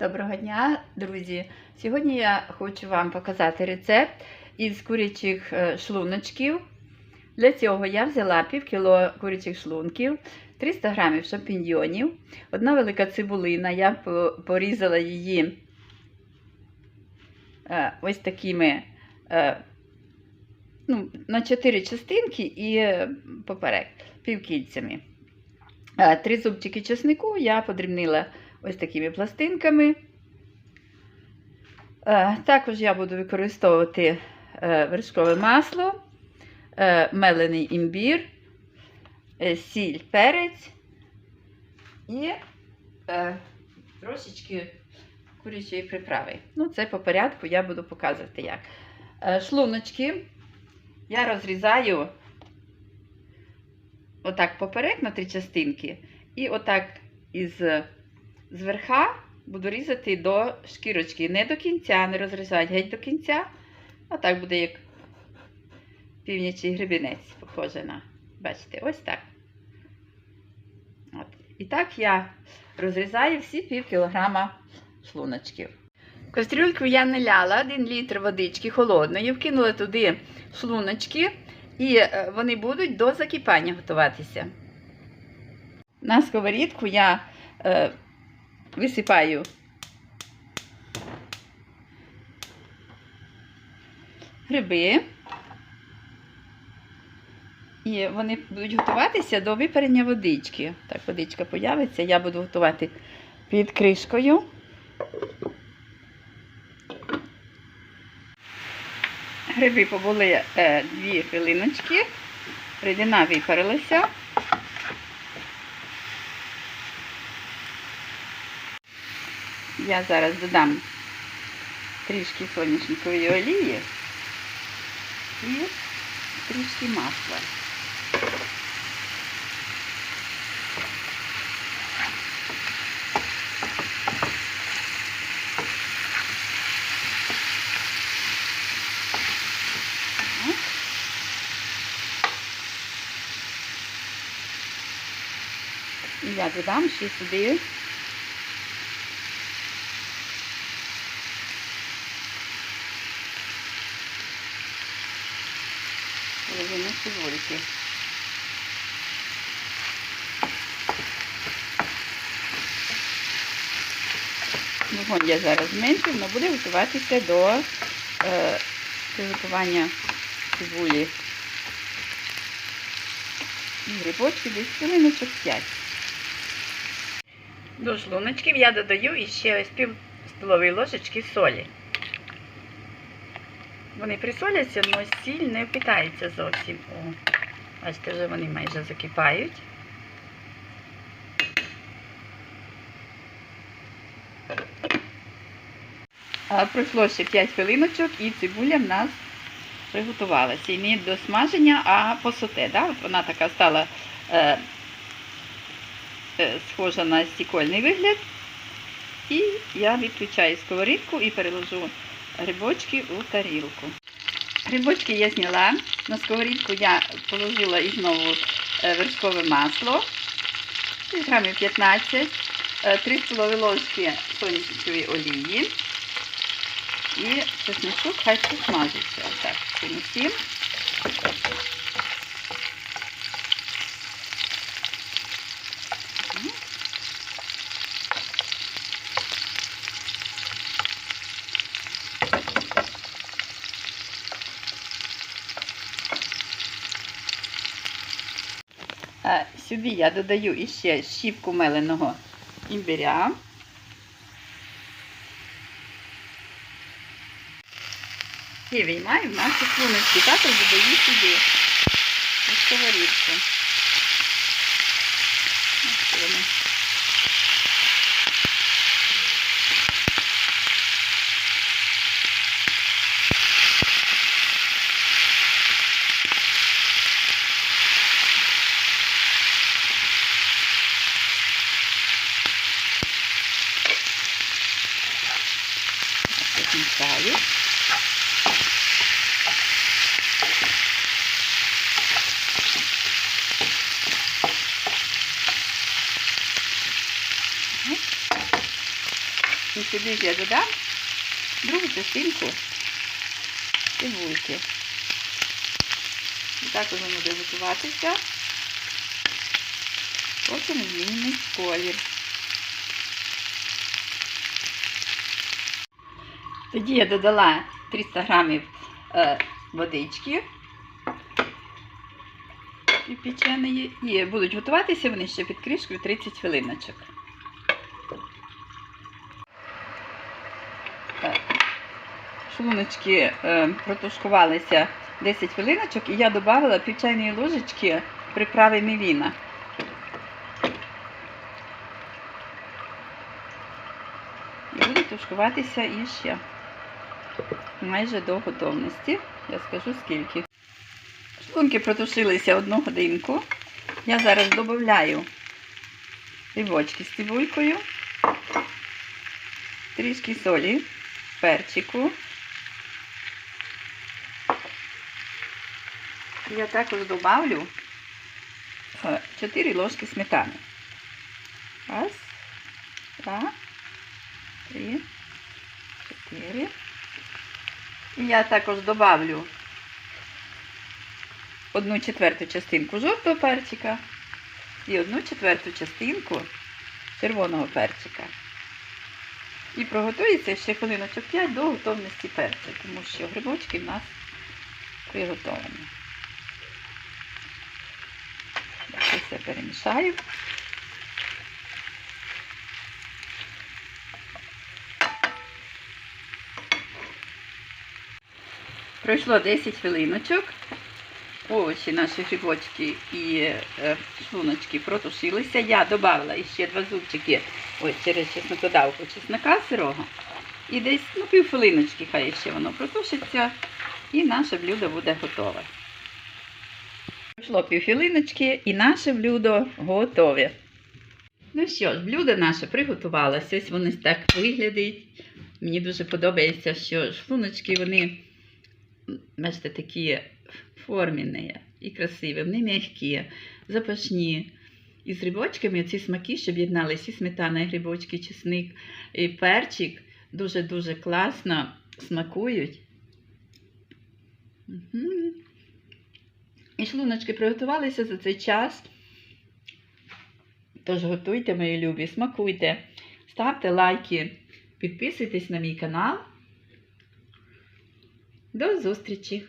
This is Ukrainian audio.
Доброго дня, друзі! Сьогодні я хочу вам показати рецепт із курячих е, шлуночків. Для цього я взяла пів кіло курячих шлунків, 300 грамів шампіньйонів, одна велика цибулина. Я порізала її е, ось такими е, ну, на 4 частинки і поперек півкільцями. Три зубчики чеснику я подрібнила ось такими пластинками. Е, Також я буду використовувати е, вершкове масло, е, мелений імбір, сіль, перець і трошечки курячої приправи. Ну, це по порядку я буду показувати як. Шлуночки я розрізаю отак поперек на три частинки, і отак із зверха буду різати до шкірочки. Не до кінця, не розрізати геть до кінця. А так буде як північий гребінець, похоже на. Бачите, ось так. От. І так я розрізаю всі пів кілограма шлуночків. Кастрюльку я наляла 1 літр водички холодної, вкинула туди шлуночки, і е, вони будуть до закипання готуватися. На сковорідку я е, висипаю гриби. І вони будуть готуватися до випарення водички. Так, водичка появиться, я буду готувати під кришкою. Гриби побули е, 2 хвилиночки, рідина випарилася. Я зараз додам трішки соняшникової олії і трішки масла. Я додам ще сюди половину цибульки. Вогонь я зараз зменшую, але буде готуватися до е, приготування цибулі. Грибочки десь хвилиночок 5. До шлуночків я додаю іще ось пів столової ложечки солі. Вони присоляться, але сіль не впитається зовсім. О, бачите, вже вони майже закипають. Пройшло ще 5 хвилиночок і цибуля в нас приготувалася. І не до смаження, а посоте. Да? От вона така стала е, е, схожа на стікольний вигляд. І я відключаю сковорідку і переложу грибочки у тарілку. Грибочки я зняла. На сковорідку я положила і знову е, вершкове масло. Грамів 15, е, 3 столові ложки соняшникової олії. І чесночок хай посмажиться. Отак, цим Сюди я додаю іще щіпку меленого імбиря. І виймаю наші клуночки. Також додаю сюди у сковорідку. Ось вони. Мішаю. І сюди я додам другу частинку цибульки. І так воно буде готуватися. Потім змінить колір. Тоді я додала 300 грамів е, водички печеної і будуть готуватися вони ще під кришкою 30 хвилиночок. Шлуночки е, протушкувалися 10 хвилиночок і я додала пів чайної ложечки приправи мівіна. І буде тушкуватися іще майже до готовності. Я скажу скільки. Шлунки протушилися одну годинку. Я зараз додаю рибочки з цибулькою, трішки солі, перчику. Я також добавлю 4 ложки сметани. Раз, два, три, чотири. Я також добавлю одну четверту частинку жовтого перчика і одну четверту частинку червоного перчика. І проготується ще хвилиночок 5 до готовності перця, тому що грибочки в нас приготовані. Так, все перемішаю. Пройшло 10 хвилиночок. Овочі, наші грибочки і е, шлуночки протушилися. Я додала ще два зубчики ось через чеснокодавку чеснока сирого. І десь ну, пів хвилиночки хай ще воно протушиться. І наше блюдо буде готове. Пройшло пів хвилиночки і наше блюдо готове. Ну що ж, блюдо наше приготувалося. Ось воно так виглядить. Мені дуже подобається, що шлуночки вони, бачите, такі формені і красиві, вони м'які, запашні. І з грибочками ці смаки, що об'єдналися і сметана, і грибочки, і чесник, і перчик дуже-дуже класно смакують. Мгм. І шлуночки приготувалися за цей час. Тож готуйте, мої любі, смакуйте, ставте лайки, підписуйтесь на мій канал. До зустрічі!